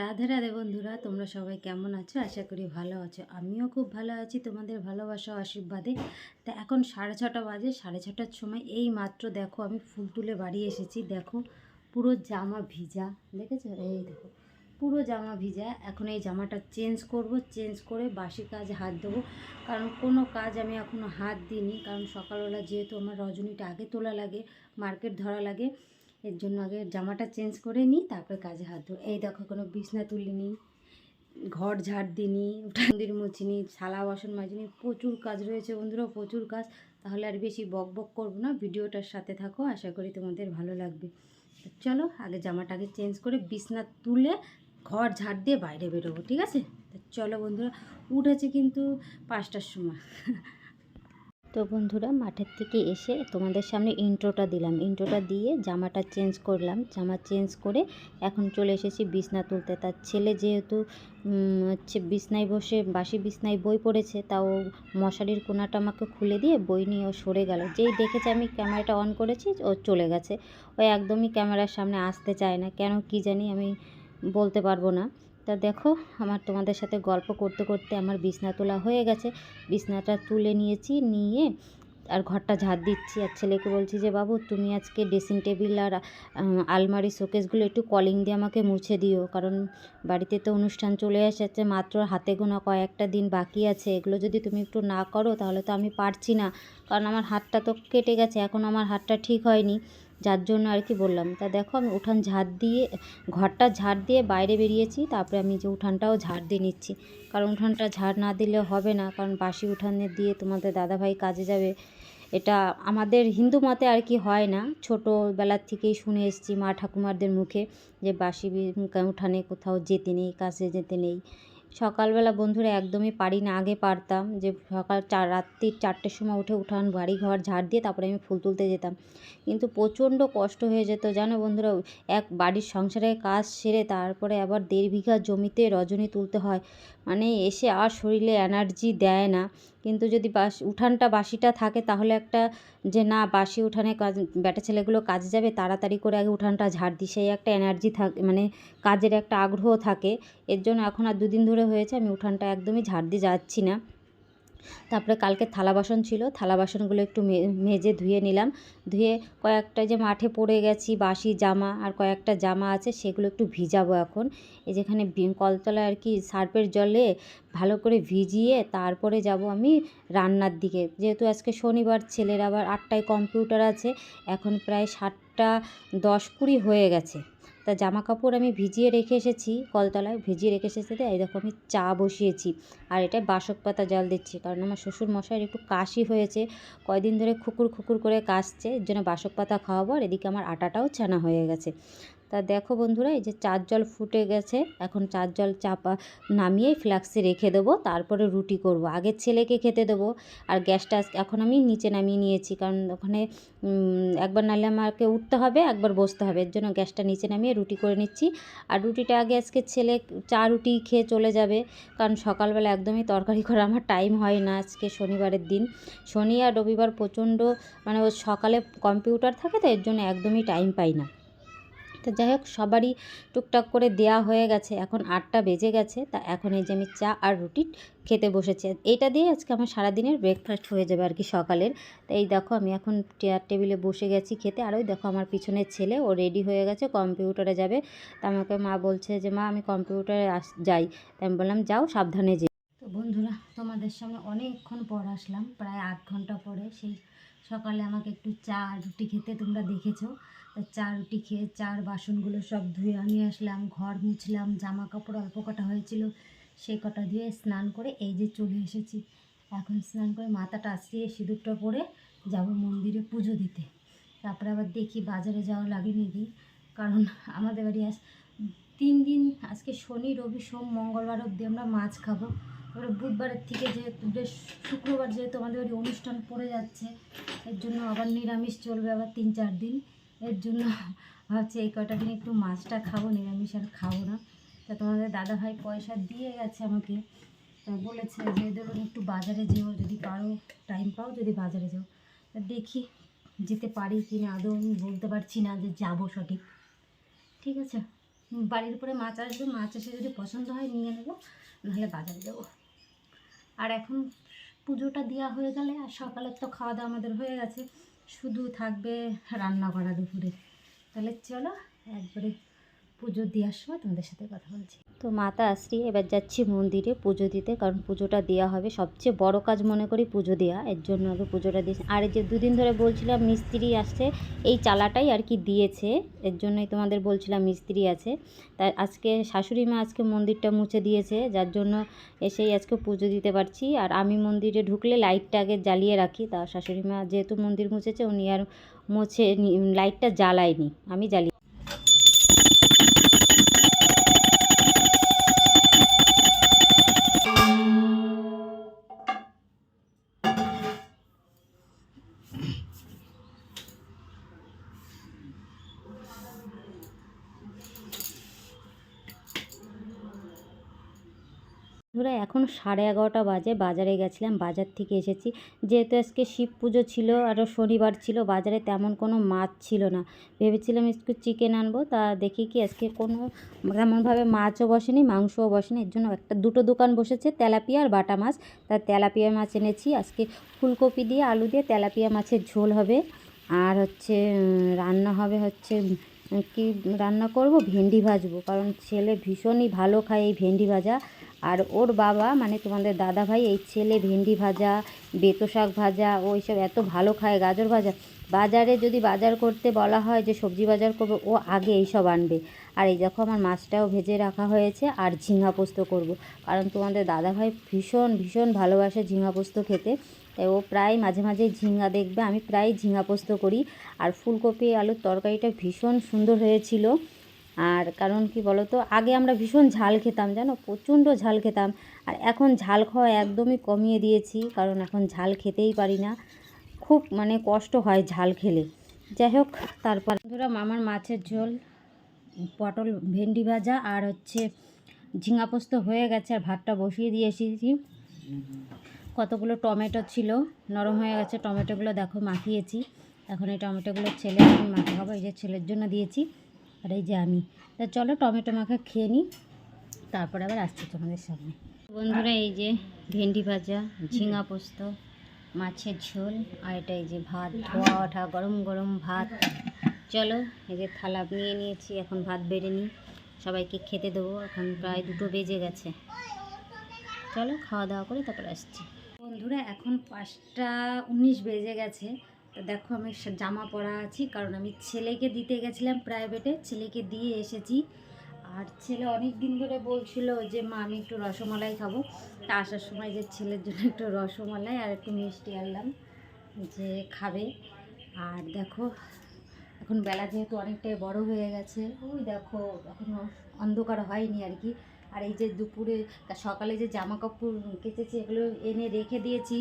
রাধে রাধে বন্ধুরা, তোমরা সবাই কেমন আছো? আশা করি ভালো আছো। আমিও খুব ভালো আছি, তোমাদের ভালোবাসা আশীর্বাদে। তা এখন সাড়ে ছটা বাজে, সাড়ে ছটার সময় এই মাত্র দেখো আমি ফুল তুলে বাড়ি এসেছি। দেখো, পুরো জামা ভিজা, দেখেছ? এই দেখো, পুরো জামা ভিজা। এখন এই জামাটা চেঞ্জ করব, চেঞ্জ করে বাসি কাজ হাত দেবো কারণ কোনো কাজ আমি এখনও হাত দিইনি। কারণ সকালবেলা যেহেতু আমার রজনীটা আগে তোলা লাগে, মার্কেট ধরা লাগে এর জন্য আগে জামাটা চেঞ্জ করে নিই, তারপরে কাজে হাত দেবো এই দেখো, কোনো বিছনা তুলিনি, ঘর ঝাড় দিনি মন্দির মুছিনি থালা বাসন মাজিনি। প্রচুর কাজ রয়েছে বন্ধুরা, প্রচুর কাজ। তাহলে আর বেশি বক বক করব না, ভিডিওটার সাথে থাকো, আশা করি তোমাদের ভালো লাগবে। চলো, আগে জামাটা আগে চেঞ্জ করে বিছনা তুলে ঘর ঝাড় দিয়ে বাইরে বেরোবো, ঠিক আছে? চলো বন্ধুরা, উঠেছে কিন্তু পাঁচটার সময়। তো বন্ধুরা, মাঠের থেকে এসে তোমাদের সামনে ইন্ট্রোটা দিলাম। ইন্ট্রোটা দিয়ে জামাটা চেঞ্জ করলাম। জামা চেঞ্জ করে এখন চলে এসেছি বিছনা তুলতে। তার ছেলে যেহেতু হচ্ছে বিছনায় বসে, বাসি বিছনায় বই পড়েছে, তাও মশারির কোনাটা আমাকে খুলে দিয়ে বই নিয়ে ও সরে গেল। যেই দেখেছে আমি ক্যামেরাটা অন করেছি, ও চলে গেছে। ও একদমই ক্যামেরার সামনে আসতে চায় না। কেন কি জানি আমি বলতে পারব না। তা দেখো, আমার তোমাদের সাথে গল্প করতে করতে আমার বিছনা তোলা হয়ে গেছে। বিছনাটা তুলে নিয়েছি, নিয়ে আর ঘরটা ঝাড় দিচ্ছি। আর ছেলেকে বলছি যে, বাবু, তুমি আজকে ড্রেসিং টেবিল আর আলমারি শোকেসগুলো একটু কলিং দিয়ে আমাকে মুছে দিও। কারণ বাড়িতে তো অনুষ্ঠান চলে এসেছে, মাত্র হাতে গোনা কয়েকটা দিন বাকি আছে। এগুলো যদি তুমি একটু না করো, তাহলে তো আমি পারছি না। কারণ আমার হাতটা তো কেটে গেছে, এখন আমার হাতটা ঠিক হয়নি। যার জন্য আর কি বললাম। তা দেখো আমি উঠান ঝাড় দিয়ে, ঘরটা ঝাড় দিয়ে বাইরে বেরিয়েছি, তারপরে আমি যে উঠানটাও ঝাড় দিয়ে নিচ্ছি। কারণ উঠানটা ঝাড় না দিলে হবে না, কারণ বাসি উঠানে দিয়ে তোমাদের দাদাভাই কাজে যাবে। এটা আমাদের হিন্দু মতে আর কি হয় না। ছোটোবেলার থেকেই শুনে এসেছি মা ঠাকুমারদের মুখে যে বাসি উঠানে কোথাও যেতে নেই কাছে যেতে নেই। সকালবেলা বন্ধুরা একদমই পারি না, আগে পারতাম যে সকাল চার রাত্রির চারটের সময় উঠে উঠান, বাড়ি ঘর ঝাড় দিয়ে তারপরে আমি ফুল তুলতে যেতাম। কিন্তু প্রচণ্ড কষ্ট হয়ে যেত, জানো বন্ধুরা, এক বাড়ির সংসারের কাজ সেরে তারপরে আবার দেড় বিঘা জমিতে রজনী তুলতে হয়। মানে এসে আর শরীরে এনার্জি দেয় না। কিন্তু যদি বাস, উঠানটা বাসিটা থাকে তাহলে একটা যে না, বাসি উঠানে কাজ, ব্যাটা ছেলেগুলো কাজে যাবে, তাড়াতাড়ি করে আগে উঠানটা ঝাড় দিই। সেই একটা এনার্জি থাকে মানে কাজের একটা আগ্রহ থাকে। এর জন্য এখন আর দুদিন ধরে হয়েছে, আমি উঠানটা একদমই ঝাড় দিয়ে যাচ্ছি না। তারপরে কালকে থালা বাসন ছিল, থালা বাসনগুলো একটু মেজে ধুয়ে নিলাম। ধুয়ে কয়েকটা যে মাঠে পড়ে গেছি, বাসি জামা আর কয়েকটা জামা আছে, সেগুলো একটু ভিজাবো এখন। এই যেখানে কলতলায় আর কি সার্ফের জলে ভালো করে ভিজিয়ে তারপরে যাব আমি রান্নার দিকে। যেহেতু আজকে শনিবার, ছেলের আবার আটটায় কম্পিউটার আছে, এখন প্রায় সাতটা দশ কুড়ি হয়ে গেছে। তা জামা কাপড় আমি ভিজিয়ে রেখে এসেছি, কলতলায় ভিজিয়ে রেখে এসেছি এই দেখো আমি চা বসিয়েছি। আর এটা বাসক পাতা জল দিচ্ছি, কারণ আমার শ্বশুর মশাইয়ের একটু কাশি হয়েছে, কয়দিন ধরে খুকুর খুকুর করে কাশছে, এর জন্য বাসক পাতা খাওয়াবো, আর এদিকে আমার আটাটাও ছানা হয়ে গেছে। তা দেখো বন্ধুরা, এই যে চার জল ফুটে গেছে, এখন চার জল চাপা নামিয়ে ফ্লাক্সে রেখে দেবো, তারপরে রুটি করব। আগে ছেলেকে খেতে দেবো, আর গ্যাসটা এখন আমি নিচে নামিয়ে নিয়েছি, কারণ ওখানে একবার নাহলে আমাকে উঠতে হবে, একবার বসতে হবে, এর জন্য গ্যাসটা নিচে নামিয়ে রুটি করে নিচ্ছি। আর রুটিটা আগে আজকে ছেলে চা রুটি খেয়ে চলে যাবে, কারণ সকালবেলা একদমই তরকারি করা আমার টাইম হয় না আজকে শনিবারের দিন। শনি আর রবিবার প্রচণ্ড মানে সকালে কম্পিউটার থাকে তো, এর জন্য একদমই টাইম পাই না। তো যাই হোক, সবারই টুকটাক করে দেয়া হয়ে গেছে। এখন আটটা বেজে গেছে, তা এখন এই যে আমি চা আর রুটি খেতে বসেছি। এইটা দিয়ে আজকে আমার সারাদিনের ব্রেকফাস্ট হয়ে যাবে আর কি সকালের। তো এই দেখো, আমি এখন চেয়ার টেবিলে বসে গেছি খেতে। আর ওই দেখো, আমার পিছনের ছেলে, ও রেডি হয়ে গেছে কম্পিউটারে যাবে। তা আমাকে মা বলছে যে, মা, আমি কম্পিউটারে আস, যাই। তাই আমি বললাম, যাও, সাবধানে যে তো বন্ধুরা, তোমাদের সামনে অনেকক্ষণ পর আসলাম, প্রায় আধ ঘণ্টা পরে সেই সকালে আমাকে একটু চা রুটি খেতে তোমরা দেখেছ। তা চা, রুটি খেয়ে চার বাসনগুলো সব ধুয়ে নিয়ে আসলাম, ঘর মুছলাম জামা কাপড় অল্প কটা হয়েছিল সেই কটা ধুয়ে স্নান করে এই যে চলে এসেছি। এখন স্নান করে মাথাটা আসিয়ে সিঁদুরটা পরে যাব মন্দিরে পুজো দিতে। তারপরে আবার দেখি বাজারে যাওয়া লাগে নাকি কারণ আমাদের বাড়ি আজ তিন দিন, আজকে শনি, রবি, সোম, মঙ্গলবার অবধি আমরা মাছ খাব। বুধবারের থেকে যেহেতু, বেশ শুক্রবার যেহেতু আমাদের বাড়ি অনুষ্ঠান পড়ে যাচ্ছে, এর জন্য আবার নিরামিষ চলবে আবার তিন চার দিন। এর জন্য ভাবছি এই কটা দিন একটু মাছটা খাব, নিরামিষ আর খাব না। তা তোমাদের দাদাভাই পয়সা দিয়ে গেছে আমাকে। তা বলেছে যে ধরুন একটু বাজারে যেও, যদি পারো টাইম পাও, যদি বাজারে যাও। তা দেখি যেতে পারি কি না আদৌ আমি বলতে পারছি না যে যাব সঠিক। ঠিক আছে, বাড়ির উপরে মাছ আসবে, মাছ এসে যদি পছন্দ হয়, নিয়ে নেব, নাহলে বাজারে যাব। আর এখন পুজোটা দেওয়া হয়ে গেলে আর সকালের তো খাওয়া দাওয়া আমাদের হয়ে গেছে। শুধু থাকবে রান্না করা দুপুরে। তাহলে চলো, একবারে পুজো দেওয়ার সময় তোমাদের সাথে কথা বলছি। তো মাতা আশ্রী এবার যাচ্ছি মন্দিরে পুজো দিতে, কারণ পুজোটা দেওয়া হবে। সবচেয়ে বড় কাজ মনে করি পুজো দেওয়া এর জন্য আগে পুজোটা দিয়েছি আর যে দুদিন ধরে বলছিলাম মিস্ত্রি আসছে, এই চালাটাই আর কি দিয়েছে, এর জন্যই তোমাদের বলছিলাম মিস্ত্রি আছে। তাই আজকে শাশুড়ি মা আজকে মন্দিরটা মুছে দিয়েছে, যার জন্য এসেই আজকে পুজো দিতে পারছি। আর আমি মন্দিরে ঢুকলে লাইটটা আগে জ্বালিয়ে রাখি, তা শাশুড়ি মা যেহেতু মন্দির মুছেছে, উনি আর মুছে লাইটটা জ্বালায়নি, আমি জ্বালিয়ে ধরো এখন সাড়ে এগারোটা বাজে, বাজারে গেছিলাম, বাজার থেকে এসেছি। যেহেতু আজকে শিব পুজো ছিল, আরও শনিবার ছিল, বাজারে তেমন কোনো মাছ ছিল না। ভেবেছিলাম একটু চিকেন আনব, তা দেখি কি আজকে কোনো তেমনভাবে মাছও বসেনি, মাংসও বসেনি। এর জন্য একটা, দুটো দোকান বসেছে, তেলাপিয়া আর বাটা মাছ। তা তেলাপিয়া মাছ এনেছি। আজকে ফুলকপি দিয়ে, আলু দিয়ে তেলাপিয়া মাছের ঝোল হবে। আর হচ্ছে রান্না হবে হচ্ছে কি রান্না করব? ভেন্ডি ভাজবো। কারণ ছেলে ভীষণই ভালো খায় এই ভেন্ডি ভাজা। আর ওর বাবা মানে তোমাদের দাদা ভাই এই ছেলে ভেন্ডি ভাজা, বেতো শাক ভাজা ও এইসব এত ভালো খায়, গাজর ভাজা। বাজারে যদি বাজার করতে বলা হয় যে সবজি বাজার করব, ও আগে এইসব আনবে। আর এই দেখো, আমার মাছটাও ভেজে রাখা হয়েছে আর ঝিঙা পোস্ত করব। কারণ তোমাদের দাদা ভাই ভীষণ ভীষণ ভালোবাসে ঝিঙা পোস্ত খেতে। তাই ও প্রায় মাঝে মাঝে ঝিঙ্গা দেখবে। আমি প্রায় ঝিঙ্গা পোস্ত করি। আর ফুলকপি, আলুর তরকারিটা ভীষণ সুন্দর হয়েছিল। আর কারণ কি বলো তো আগে আমরা ভীষণ ঝাল খেতাম, জানো? প্রচণ্ড ঝাল খেতাম। আর এখন ঝাল খাওয়া একদমই কমিয়ে দিয়েছি, কারণ এখন ঝাল খেতেই পারি না। খুব মানে কষ্ট হয় ঝাল খেলে। যাই হোক, তারপর ধরো মামার মাছের ঝোল, পটল ভেন্ডি ভাজা, আর হচ্ছে ঝিঙা পোস্ত হয়ে গেছে, আর ভাতটা বসিয়ে দিয়ে এসেছি কতগুলো টমেটো ছিল? নরম হয়ে গেছে টমেটোগুলো দেখো মাখিয়েছি। এখন এই টমেটোগুলো ছেলে আমি মাখা খাব এই যে ছেলের জন্য দিয়েছি, আর এই যে আমি। তা চলো টমেটো মাখা খেয়ে নিই তারপরে আবার আসছি তোমাদের সামনে। বন্ধুরা, এই যে ভেন্ডি ভাজা, ঝিঙা পোস্ত, মাছের ঝোল, আর এটা এই যে ভাত ধোয়া ওঠা গরম গরম ভাত। চলো, এই যে থালা নিয়ে নিয়েছি, এখন ভাত বেড়ে নিই। সবাইকে খেতে দেবো, এখন প্রায় দুটো বেজে গেছে। চলো, খাওয়া দাওয়া করে তারপর আসছি। বন্ধুরা, এখন পাঁচটা উনিশ বেজে গেছে। তো দেখো আমি জামা পরা আছি, কারণ আমি ছেলেকে দিতে গেছিলাম প্রাইভেটে ছেলেকে দিয়ে এসেছি। আর ছেলে অনেক দিন ধরে বলছিল যে, মা, আমি একটু রসমালাই খাব। তা আসার সময় যে ছেলের জন্য একটু রসমালাই আর একটু মিষ্টি আনলাম, যে খাবে। আর দেখো, এখন বেলা যেহেতু অনেকটাই বড় হয়ে গেছে, ওই দেখো, এখনও অন্ধকার হয়নি আর কি। আর এই যে দুপুরে সকালে যে জামা কাপড় কেচেছি, এগুলো এনে রেখে দিয়েছি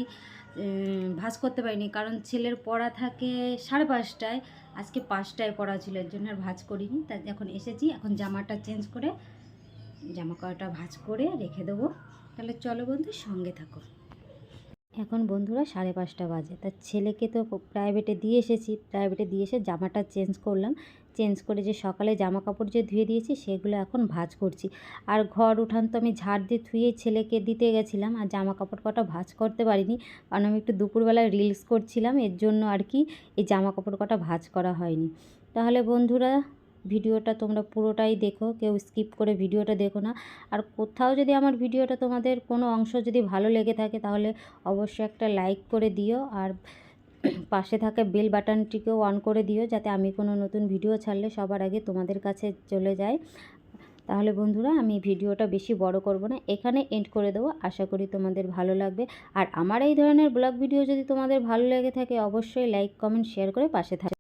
ভাঁজ করতে পারিনি। কারণ ছেলের পড়া থাকে সাড়ে পাঁচটায়, আজকে পাঁচটায় পড়া ছিল, এর জন্য আর ভাজ করিনি। তা এখন এসেছি, এখন জামাটা চেঞ্জ করে জামা কাপড়টা ভাজ করে রেখে দেবো। তাহলে চলো বন্ধু, সঙ্গে থাকো। এখন বন্ধুরা সাড়ে পাঁচটা বাজে। তার ছেলেকে তো প্রাইভেটে দিয়ে এসেছি, প্রাইভেটে দিয়ে এসে জামাটা চেঞ্জ করলাম। চেঞ্জ করে যে সকালে জামা কাপড় যে ধুয়ে দিয়েছি, সেগুলো এখন ভাঁজ করছি। আর ঘর উঠান তো আমি ঝাড় দিয়ে ধুয়ে ছেলেকে দিতে গেছিলাম, আর জামা কাপড় কটা ভাঁজ করতে পারিনি। কারণ আমি একটু দুপুরবেলায় রিলস করছিলাম, এর জন্য আর কি এই জামা কাপড় কটা ভাঁজ করা হয়নি। তাহলে বন্ধুরা, ভিডিওটা তোমরা পুরোটাই দেখো, কেউ স্কিপ করে ভিডিওটা দেখো না। আর কোথাও যদি আমার ভিডিওটা তোমাদের কোনো অংশ যদি ভালো লেগে থাকে, তাহলে অবশ্যই একটা লাইক করে দিও। আর পাশে থাকা বেল বাটনটিকেও অন করে দিও যাতে আমি কোনো নতুন ভিডিও ছাড়লে সবার আগে তোমাদের কাছে চলে যায়। তাহলে বন্ধুরা, আমি ভিডিওটা বেশি বড় করব না, এখানে এন্ড করে দেবো। আশা করি তোমাদের ভালো লাগবে। আর আমার এই ধরনের ব্লগ ভিডিও যদি তোমাদের ভালো লেগে থাকে, অবশ্যই লাইক কমেন্ট শেয়ার করে পাশে থাকবে